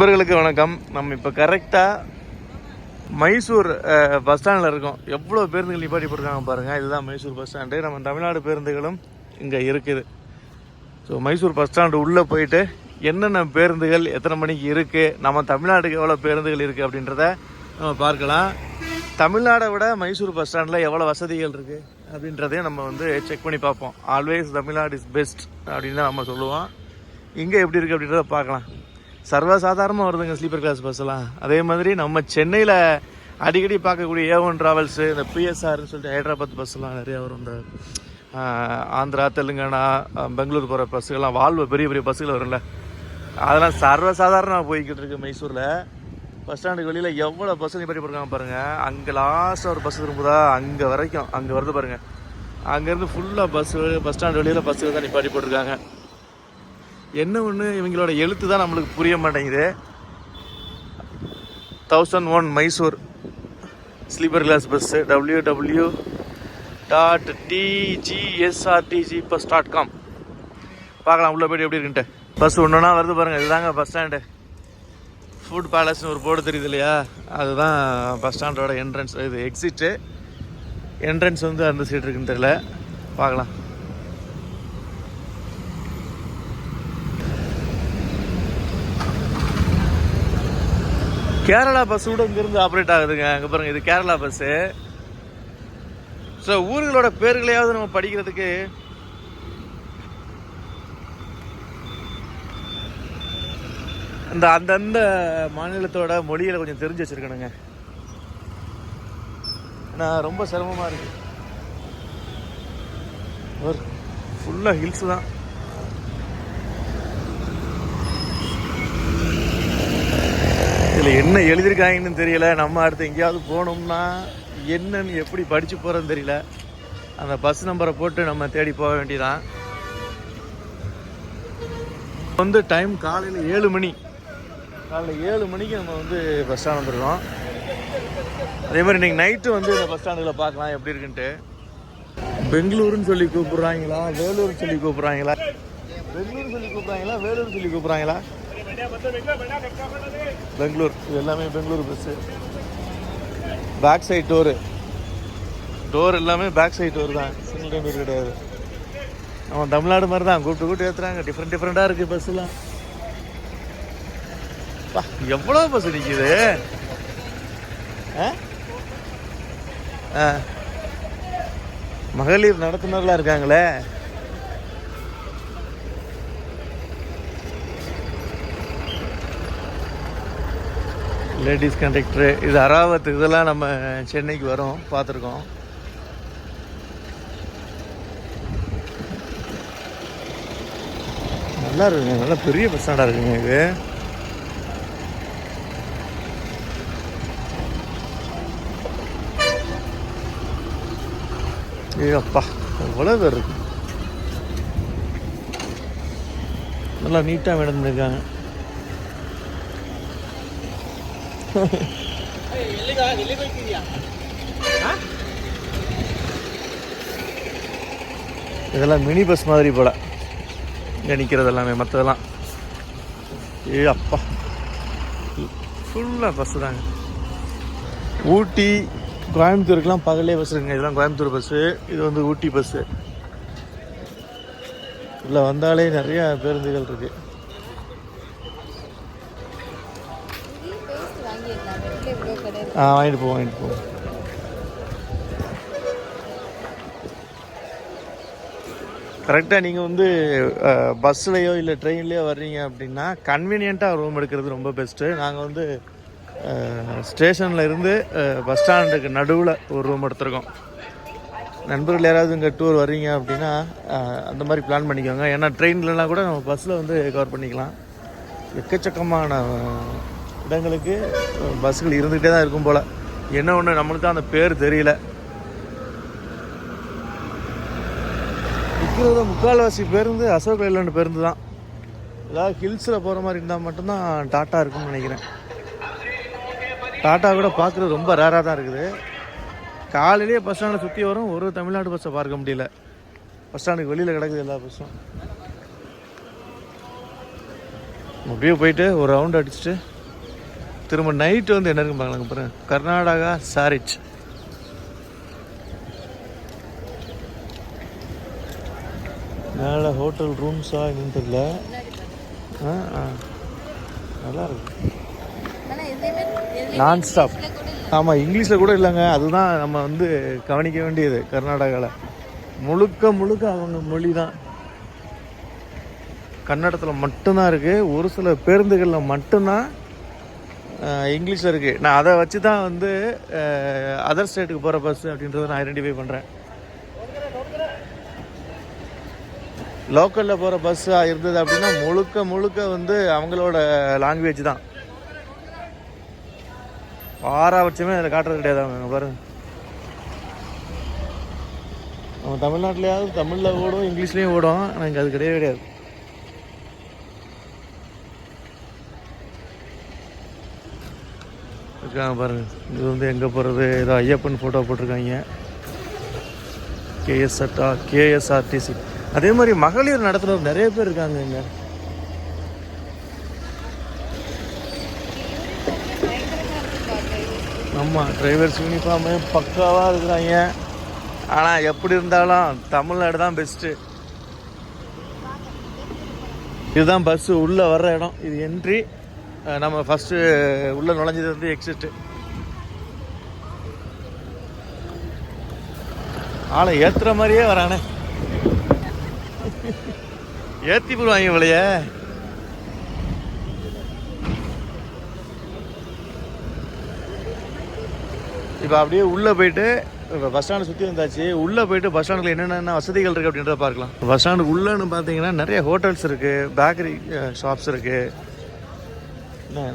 நண்பர்களுக்கு வணக்கம். நம்ம இப்போ கரெக்டாக மைசூர் பஸ் ஸ்டாண்டில் இருக்கோம். எவ்வளோ பேருந்துகள் நிப்பாட்டி போட்டுருக்காங்க பாருங்கள் இதுதான் மைசூர் பஸ் ஸ்டாண்டு நம்ம தமிழ்நாடு பேருந்துகளும் இங்கே இருக்குது. ஸோ மைசூர் பஸ் ஸ்டாண்டு உள்ளே போயிட்டு என்னென்ன பேருந்துகள் எத்தனை மணிக்கு இருக்குது நம்ம தமிழ்நாட்டுக்கு எவ்வளோ பேருந்துகள் இருக்குது அப்படின்றத நம்ம பார்க்கலாம். தமிழ்நாடை விட மைசூர் பஸ் ஸ்டாண்டில் எவ்வளோ வசதிகள் இருக்குது அப்படின்றதையும் நம்ம வந்து செக் பண்ணி பார்ப்போம். ஆல்வேஸ் தமிழ்நாடு இஸ் பெஸ்ட் அப்படின்னு தான் நம்ம சொல்லுவோம். இங்கே எப்படி இருக்குது அப்படின்றத பார்க்கலாம். சர்வசாதாரணமாக வருதுங்க ஸ்லீப்பர் கிளாஸ் பஸ்ஸெல்லாம் அதே மாதிரி நம்ம சென்னையில் அடிக்கடி பார்க்கக்கூடிய ஏ ஒன் ட்ராவல்ஸு இந்த பிஎஸ்ஆர்னு சொல்லிட்டு ஹைதராபாத் பஸ்ஸெல்லாம் நிறையா வரும். இந்த ஆந்திரா தெலுங்கானா பெங்களூர் போகிற பஸ்ஸுகள்லாம் வால்வோ பெரிய பெரிய பஸ்ஸுகள் வரும்ல. அதெல்லாம் சர்வசாதாரணமாக போய்கிட்டு இருக்கு மைசூரில். பஸ் ஸ்டாண்டுக்கு வெளியில் எவ்வளோ பஸ் நிப்பாட்டி போயிருக்காங்க பாருங்கள் அங்கே லாஸ்ட்டாக ஒரு பஸ் திரும்புதா அங்கே வரைக்கும் அங்கே வருது பாருங்கள் அங்கேருந்து ஃபுல்லாக பஸ்ஸு பஸ் ஸ்டாண்டு வெளியில் பஸ்ஸுகள் தான் நிப்பாட்டி போட்டிருக்காங்க. என்ன ஒன்று இவங்களோட எழுத்து தான் நம்மளுக்கு புரிய மாட்டேங்குது. Thousand one Mysore sleeper class bus W W dot TGSRTC bus dot com பார்க்கலாம் உள்ளே போய்ட்டு எப்படி இருக்குன்ட்டு. பஸ் ஒன்றுனா வருது பாருங்கள் இதுதாங்க பஸ் ஸ்டாண்டு ஃபுட் பேலஸ்னு ஒரு போர்டு தெரியுது இல்லையா? அதுதான் பஸ் ஸ்டாண்டோட என்ட்ரன்ஸ் இது எக்ஸிட்டு என்ட்ரன்ஸ் வந்து அந்த சைடு இருக்குன்னு தெரியல. பார்க்கலாம். கேரளா பஸ் கூட இங்கேருந்து ஆப்ரேட் ஆகுதுங்க. அங்கே பாருங்கள் இது கேரளா பஸ்ஸு ஸோ ஊர்களோட பேர்களையாவது நம்ம படிக்கிறதுக்கு அந்த அந்தந்த மாநிலத்தோட மொழிகளை கொஞ்சம் தெரிஞ்சு வச்சுருக்கணுங்க. நான் ரொம்ப சிரமமாக இருக்கு. ஃபுல்லாக ஹில்ஸ் தான். இதில் என்ன எழுதியிருக்காங்கன்னு தெரியல. நம்ம அடுத்து எங்கேயாவது போனோம்னா என்னன்னு எப்படி படித்து போகிறோன்னு தெரியல. அந்த பஸ் நம்பரை போட்டு நம்ம தேடி போக வேண்டியதான் வந்து டைம் காலையில் ஏழு மணி. காலையில் ஏழு மணிக்கு நம்ம வந்து பஸ் ஸ்டாண்ட் வந்துடுறோம் அதே மாதிரி இன்றைக்கி நைட்டு வந்து இந்த பஸ் ஸ்டாண்டில் பார்க்கலாம். எப்படி இருக்குன்ட்டு. பெங்களூருன்னு சொல்லி கூப்பிட்றாங்களா? வேலூர்னு சொல்லி கூப்பிட்றாங்களா? பெங்களூர் சொல்லி கூப்பிடுறாங்களா? வேலூர் சொல்லி கூப்பிட்றாங்களா? பெங்களூர். இது எல்லாமே Bangalore bus back side door door எல்லாமே பேக் சைட் டோர் தான். சிங்கிள் டோர் கிடையாது. நம்ம தமிழ்நாடு மாதிரி தான். கூப்பிட்டு கூப்பிட்டு ஏற்றுறாங்க டிஃப்ரெண்ட் டிஃப்ரெண்ட்டாக இருக்குது பஸ்ஸெல்லாம் பா எவ்வளோ பஸ் நிற்கிது ஆ? ஆ. மகளிர் நடத்துனர்லாம் இருக்காங்களே? லேடிஸ் கண்டக்டரு இது அராவத் இதெல்லாம் நம்ம சென்னைக்கு வரோம் பார்த்துருக்கோம். நல்லா இருக்குங்க நல்லா பெரிய பஸ் ஸ்டாண்டாக இருக்குங்க இது. ஏப்பா எவ்வளோ பேர் இருக்கு. நல்லா நீட்டாக மேடம் பண்ணியிருக்காங்க இதெல்லாம் மினி பஸ் மாதிரி போல். இங்கே நிற்கிறது எல்லாமே மற்றதெல்லாம் ஏ அப்பா. ஃபுல்லாக பஸ்ஸு தாங்க. ஊட்டி கோயம்புத்தூருக்குலாம் பகலே பஸ் இருக்குங்க. இதெல்லாம் கோயம்புத்தூர் பஸ்ஸு இது வந்து ஊட்டி பஸ்ஸு. இதில் வந்தாலே நிறையா பேருந்துகள் இருக்குது பேஸ்ட் வாங்கிடலாம் நெட்டில் இவ்வளோ கடை இருக்கு. ஆ வாங்கிட்டு போ வாங்கிட்டு போ. கரெக்டாக நீங்கள் வந்து பஸ்ஸுலையோ இல்லை ட்ரெயின்லேயோ வர்றீங்க அப்படின்னா கன்வீனியண்ட்டாக ரூம் எடுக்கிறது ரொம்ப பெஸ்ட்டு நாங்கள் வந்து ஸ்டேஷனில் இருந்து பஸ் ஸ்டாண்டுக்கு நடுவில் ஒரு ரூம் எடுத்திருக்கோம். நண்பர்கள் யாராவது இங்கே டூர் வர்றீங்க அப்படின்னா அந்த மாதிரி பிளான் பண்ணிக்கோங்க. ஏன்னா ட்ரெயின்லலாம் கூட நம்ம பஸ்ஸில் வந்து கவர் பண்ணிக்கலாம். எக்கச்சக்கமான இடங்களுக்கு பஸ்ஸுகள் இருந்துகிட்டே தான் இருக்கும் போல். என்ன ஒன்று நம்மளுக்கு தான் அந்த பேர் தெரியல. இருக்கிறத முக்கால்வாசி பேருந்து அசோக் லைலாண்டு பேருந்து தான். ஏதாவது ஹில்ஸில் போகிற மாதிரி இருந்தால் மட்டும்தான் டாட்டா இருக்குன்னு நினைக்கிறேன். டாட்டா கூட பார்க்குறது ரொம்ப ரேராக தான் இருக்குது. காலையிலேயே பஸ் ஸ்டாண்டை சுற்றி வரும். ஒரு தமிழ்நாடு பஸ்ஸை பார்க்க முடியல. பஸ் ஸ்டாண்டுக்கு வெளியில் கிடக்குது எல்லா பஸ்ஸும் அப்படியே போயிட்டு ஒரு ரவுண்ட் அடிச்சுட்டு திரும்ப நைட்டு வந்து என்ன இருக்குன்னு பாருங்க பாருங்க. கர்நாடகா சாரிச் மேலே ஹோட்டல் ரூம்ஸா என்னன்னு தெரியல. ஆ ஆ. நல்லா இருக்கு. நான் ஸ்டாப் ஆமாம் இங்கிலீஷில் கூட இல்லைங்க. அதுதான் நம்ம வந்து கவனிக்க வேண்டியது கர்நாடகாவில் முழுக்க முழுக்க அவங்க மொழி தான் கன்னடத்தில் மட்டும்தான் இருக்குது ஒரு சில பேருந்துகளில் மட்டும்தான் இங்கிலீஷில் இருக்குது நான் அதை வச்சு தான் வந்து அதர் ஸ்டேட்டுக்கு போகிற பஸ் அப்படின்றத நான் ஐடென்டிஃபை பண்ணுறேன் லோக்கலில் போகிற பஸ்ஸாக இருந்தது அப்படின்னா முழுக்க முழுக்க வந்து அவங்களோட லாங்குவேஜ் தான். பாராபட்சமே அதில் காட்டுறது கிடையாது அவங்க பாருங்கள் பாருங்க. நம்ம தமிழ்நாட்டிலேயாவது தமிழில் ஓடும் இங்கிலீஷ்லேயும் ஓடும் ஆனால் இங்கே அது கிடையவே கிடையாது. இருக்காங்க பாருங்க. இது வந்து எங்கே போகிறது ஏதோ ஐயப்பன் ஃபோட்டோ போட்டிருக்காங்க. கேஎஸ்ஆர்டா கேஎஸ்ஆர்டிசி அதே மாதிரி மகளிர் நடத்துகிறவர் நிறைய பேர் இருக்காங்க இங்கே. ஆமாம் டிரைவர்ஸ் யூனிஃபார்மு பக்காவாக இருக்கிறாங்க. ஆனால் எப்படி இருந்தாலும் தமிழ்நாடு தான் பெஸ்ட்டு இதுதான் பஸ்ஸு உள்ளே வர்ற இடம். இது என்ட்ரி நம்ம ஃபஸ்ட்டு உள்ளே நுழைஞ்சது வந்து எக்ஸிட்டு ஆளை ஏற்றுற மாதிரியே வரானே. ஏற்றி போடுவாங்க இவளையே. இப்போ அப்படியே உள்ளே போயிட்டு இப்போ பஸ் ஸ்டாண்டை சுற்றி வந்தாச்சு. உள்ளே போயிட்டு பஸ் ஸ்டாண்டில் என்னென்ன வசதிகள் இருக்குது அப்படின்றத பார்க்கலாம். பஸ் ஸ்டாண்டு உள்ளேன்னு பார்த்தீங்கன்னா நிறைய ஹோட்டல்ஸ் இருக்குது பேக்கரி ஷாப்ஸ் இருக்குது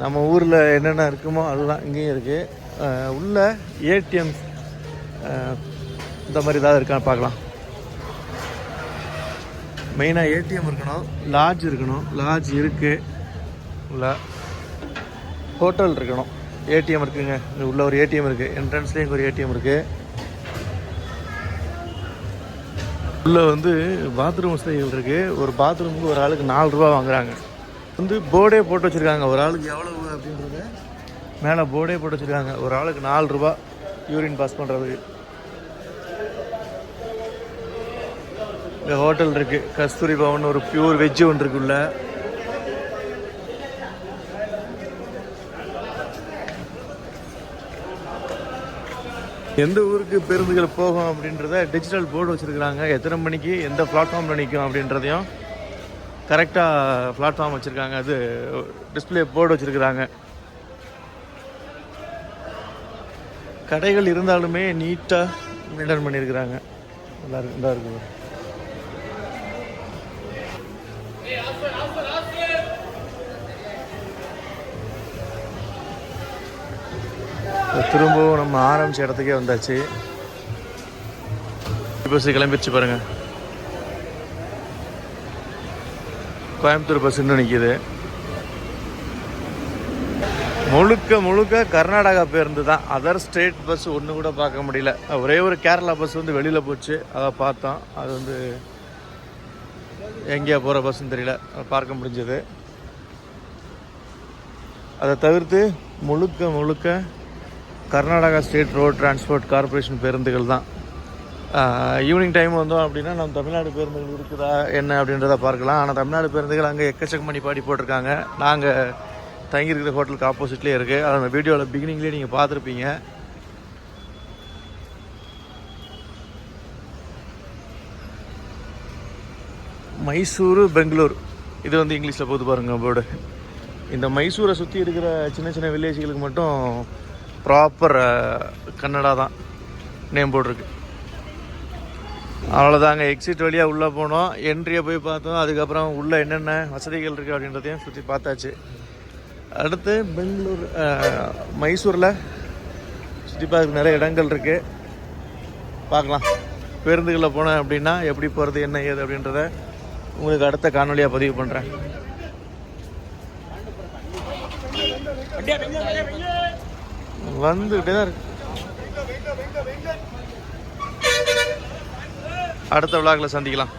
நம்ம ஊரில் என்னென்ன இருக்குமோ அதெல்லாம் இங்கேயும் இருக்குது உள்ள ஏடிஎம் இந்த மாதிரி ஏதாவது இருக்கான்னு பார்க்கலாம். மெயினாக ஏடிஎம் இருக்கணும் லாட்ஜ் இருக்கணும் லாட்ஜ் இருக்குது உள்ள ஹோட்டல் இருக்கணும். ஏடிஎம் இருக்குங்க. உள்ள ஒரு ஏடிஎம் இருக்குது என்ட்ரன்ஸ்லேயும் ஒரு ஏடிஎம் இருக்குது உள்ளே வந்து பாத்ரூம் வசதிகள் இருக்குது ஒரு பாத்ரூமுக்கு ஒரு ஆளுக்கு நாலு ரூபா வாங்குறாங்க. வந்து போர்டே போட்டு வச்சுருக்காங்க. ஒரு ஆளுக்கு எவ்வளவு அப்படின்றத மேலே போர்டே போட்டு வச்சுருக்காங்க. ஒரு ஆளுக்கு நாலு ரூபா யூரின் பாஸ் பண்ணுறதுக்கு இந்த ஹோட்டல் இருக்குது கஸ்தூரி பவன் ஒரு பியூர் வெஜ்ஜு ஒன்று இருக்குள்ள எந்த ஊருக்கு பேருந்துகள் போகும் அப்படின்றத டிஜிட்டல் போர்டு வச்சுருக்குறாங்க. எத்தனை மணிக்கு எந்த பிளாட்ஃபார்மில் நிற்கும் அப்படின்றதையும் கரெக்டாக பிளாட்ஃபார்ம் வச்சுருக்காங்க. அது டிஸ்ப்ளே போர்டு வச்சுருக்குறாங்க. கடைகள் இருந்தாலுமே நீட்டாக மெயின்டைன் பண்ணியிருக்கிறாங்க. நல்லா இருக்கு நல்லா இருக்குது திரும்பவும் நம்ம ஆரம்பிச்ச இடத்துக்கே வந்தாச்சு. பஸ் கிளம்பிடுச்சு பாருங்க. கோயம்புத்தூர் பஸ் இன்னும் நிற்கிது முழுக்க முழுக்க கர்நாடகா பேருந்து தான். அதர் ஸ்டேட் பஸ் ஒன்று கூட பார்க்க முடியல. ஒரே ஒரு கேரளா பஸ் வந்து வெளியில் போச்சு. அதை பார்த்தோம். அது வந்து எங்கேயா போகிற பஸ்ஸுன்னு தெரியல. பார்க்க முடிஞ்சது. அதை தவிர்த்து முழுக்க முழுக்க Karnataka state road transport corporation பேருந்துகள் தான். ஈவினிங் டைம் வந்தோம் அப்படின்னா நம்ம தமிழ்நாடு பேருந்துகள் இருக்குதா என்ன அப்படின்றத பார்க்கலாம். ஆனால் தமிழ்நாடு பேருந்துகள் அங்கே எக்கச்சக்கம் பண்ணி பாடி போட்டிருக்காங்க. நாங்கள் தங்கியிருக்கிற ஹோட்டலுக்கு ஆப்போசிட்லேயே இருக்குது அதை நம்ம வீடியோவில் பிகினிங்லேயே நீங்கள் பார்த்துருப்பீங்க. மைசூரு பெங்களூர். இது வந்து இங்கிலீஷில் போது பாருங்க போர்டு இந்த மைசூரை சுற்றி இருக்கிற சின்ன சின்ன வில்லேஜ்களுக்கு மட்டும் ப்ராப்பர் கன்னடா தான் நேம் போட்டிருக்கு. அவ்வளோதாங்க எக்ஸிட் வழியாக உள்ளே போனோம். என்ட்ரியை போய் பார்த்தோம். அதுக்கப்புறம் உள்ளே என்னென்ன வசதிகள் இருக்குது அப்படின்றதையும் சுற்றி பார்த்தாச்சு. அடுத்து பெங்களூர் மைசூரில் சுற்றி பார்க்க நிறைய இடங்கள் இருக்குது பார்க்கலாம். பேருந்துகளில் போனேன் அப்படின்னா எப்படி போகிறது என்ன ஏது அப்படின்றத உங்களுக்கு அடுத்த காணொலியாக பதிவு பண்ணுறேன் வந்துக்கிட்டே தான் இருக்கு. அடுத்த விழாக்களை சந்திக்கலாம்.